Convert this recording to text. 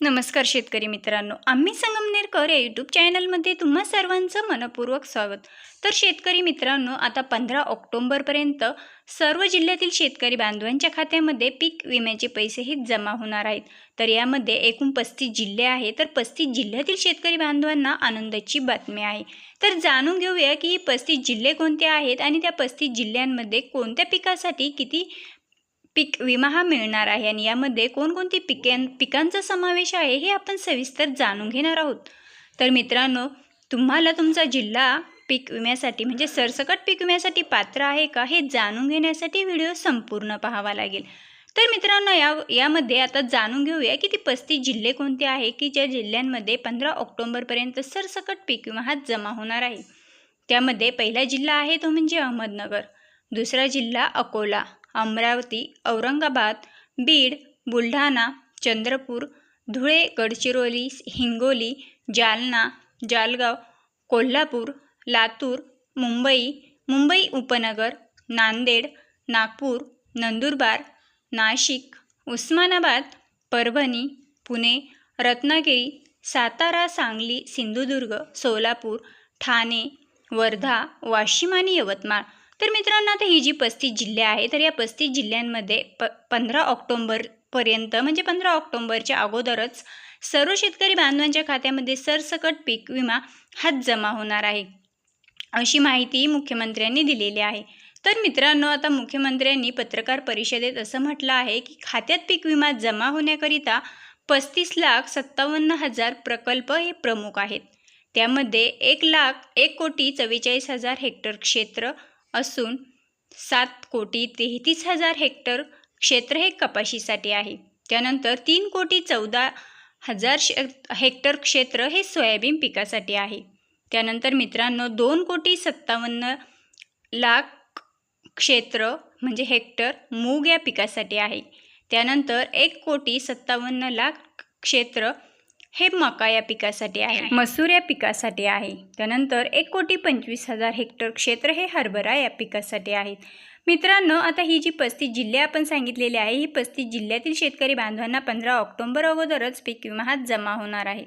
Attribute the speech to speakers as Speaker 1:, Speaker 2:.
Speaker 1: नमस्कार शेतकरी मित्रांनो आम्ही संगमनेरकर या यूट्यूब चॅनलमध्ये तुम्हा सर्वांचं मनपूर्वक स्वागत. तर शेतकरी मित्रांनो आता पंधरा ऑक्टोंबरपर्यंत सर्व जिल्ह्यातील शेतकरी बांधवांच्या खात्यामध्ये पीक विम्याचे पैसेही जमा होणार आहेत. तर यामध्ये एकूण पस्तीस जिल्हे आहे तर पस्तीस जिल्ह्यातील शेतकरी बांधवांना आनंदाची बातमी आहे. तर जाणून घेऊया की ही पस्तीस जिल्हे कोणते आहेत आणि त्या पस्तीस जिल्ह्यांमध्ये कोणत्या पिकासाठी किती पीक विमा हा मिळणार आहे आणि यामध्ये कोणकोणती पिकां पिकांचा समावेश आहे हे आपण सविस्तर जाणून घेणार आहोत. तर मित्रांनो तुम्हाला तुमचा जिल्हा पीक विम्यासाठी म्हणजे सरसकट पीक विम्यासाठी पात्र आहे का हे जाणून घेण्यासाठी व्हिडिओ संपूर्ण पाहावा लागेल. तर मित्रांनो या यामध्ये आता जाणून घेऊया की ती पस्तीस जिल्हे कोणते आहे की ज्या जिल्ह्यांमध्ये पंधरा ऑक्टोंबरपर्यंत सरसकट पीक विमा हा जमा होणार आहे. त्यामध्ये पहिला जिल्हा आहे तो म्हणजे अहमदनगर. दुसरा जिल्हा अकोला. अमरावती औरंगाबाद बीड बुलढाणा चंद्रपूर धुळे गडचिरोली हिंगोली जालना जालगाव कोल्हापूर लातूर मुंबई मुंबई उपनगर नांदेड नागपूर नंदुरबार नाशिक उस्मानाबाद परभणी पुणे रत्नागिरी सातारा सांगली सिंधुदुर्ग सोलापूर ठाणे वर्धा वाशिम आणि यवतमाळ. तर मित्रांनो आता ही जी पस्तीस जिल्हे आहे तर या पस्तीस जिल्ह्यांमध्ये प पंधरा ऑक्टोंबरपर्यंत म्हणजे पंधरा ऑक्टोंबरच्या अगोदरच सर्व शेतकरी बांधवांच्या खात्यामध्ये सरसकट पीक विमा हात जमा होणार आहे. अशी माहिती मुख्यमंत्र्यांनी दिलेली आहे. तर मित्रांनो आता मुख्यमंत्र्यांनी पत्रकार परिषदेत असं म्हटलं आहे की खात्यात पीक विमा जमा होण्याकरिता पस्तीस लाख सत्तावन्न हजार प्रकल्प हे प्रमुख आहेत. त्यामध्ये एक लाख एक कोटी चव्वेचाळीस हजार हेक्टर क्षेत्र असून सात कोटी तेहतीस हजार हेक्टर क्षेत्र हे कपाशीसाठी आहे. त्यानंतर तीन कोटी चौदा हजार शे हेक्टर क्षेत्र हे सोयाबीन पिकासाठी आहे. त्यानंतर मित्रांनो दोन कोटी सत्तावन्न लाख क्षेत्र म्हणजे हेक्टर मूग या पिकासाठी आहे. त्यानंतर एक कोटी सत्तावन्न लाख क्षेत्र हे मका या पिकासाठी आहे. मसूर या पिकासाठी आहे. त्यानंतर एक कोटी पंचवीस हजार हेक्टर क्षेत्र हे हरभरा या पिकासाठी आहेत मित्रांनो आता ही जी पस्तीस जिल्हे आपण सांगितलेली आहे ही पस्तीस जिल्ह्यातील शेतकरी बांधवांना पंधरा ऑक्टोंबर अगोदरच पीक विमा हा जमा होणार आहे.